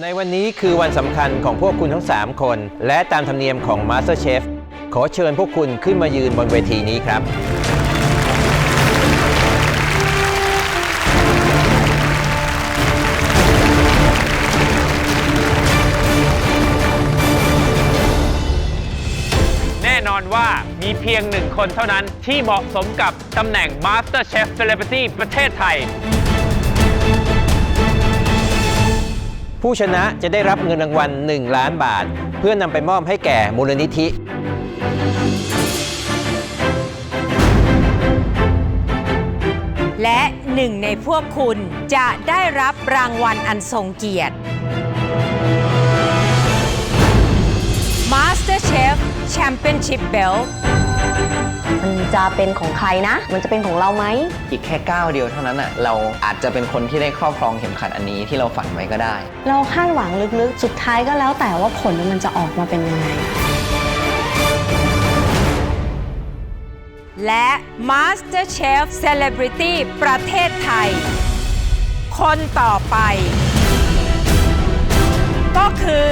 ในวันนี้คือวันสำคัญของพวกคุณทั้ง 3 คน และตามธรรมเนียมของ MasterChef ขอเชิญพวกคุณขึ้นมายืนบนเวทีนี้ครับ แน่นอนว่ามีเพียงหนึ่งคนเท่านั้นที่เหมาะสมกับตำแหน่ง Master Chef Celebrity ประเทศไทย ผู้ชนะจะได้รับเงินรางวัล 1 ล้านบาท เพื่อนำไปมอบให้แก่มูลนิธิ และหนึ่งในพวกคุณจะได้รับรางวัลอันทรงเกียรติ MasterChef Championship Belt มันจะเป็นของใครนะ มันจะเป็นของเราไหม อีกแค่ก้าวเดียวเท่านั้นอะเราอาจจะเป็นคนที่ได้ครอบครองเข็มขัดอันนี้ที่เราฝันไว้ก็ได้ เราคาดหวังลึกๆ สุดท้ายก็แล้วแต่ว่าผลมันจะออกมาเป็นยังไง และ MasterChef Celebrity ประเทศไทย คนต่อไป ก็คือ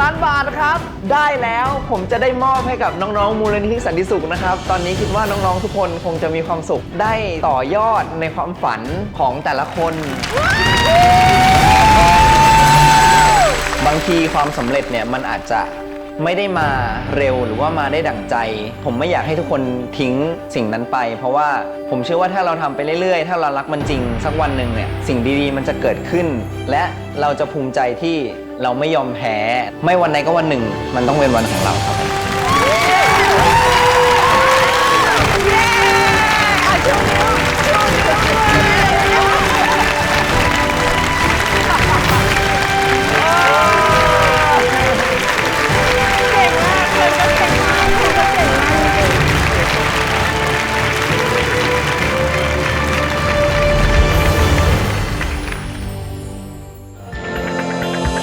1 ล้านบาทครับ ได้แล้วผมจะได้มอบให้กับน้องๆ มูลนิธิสันติสุขนะครับ ตอนนี้คิดว่าน้องๆ ทุกคนคงจะมีความสุข ได้ต่อยอดในความฝันของแต่ละคน บางทีความสำเร็จเนี่ยมันอาจจะไม่ได้มาเร็วหรือว่ามาได้ดั่งใจ ผมไม่อยากให้ทุกคนทิ้งสิ่งนั้นไป เพราะว่าผมเชื่อว่าถ้าเราทำไปเรื่อยๆ ถ้าเรารักมันจริง สักวันหนึ่งเนี่ยสิ่งดีๆ มันจะเกิดขึ้น และเราจะภูมิใจที่ เราไม่ยอมแพ้ ไม่วันใดก็วันหนึ่ง มันต้องเป็นวันของเราครับ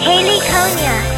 Haley Konya.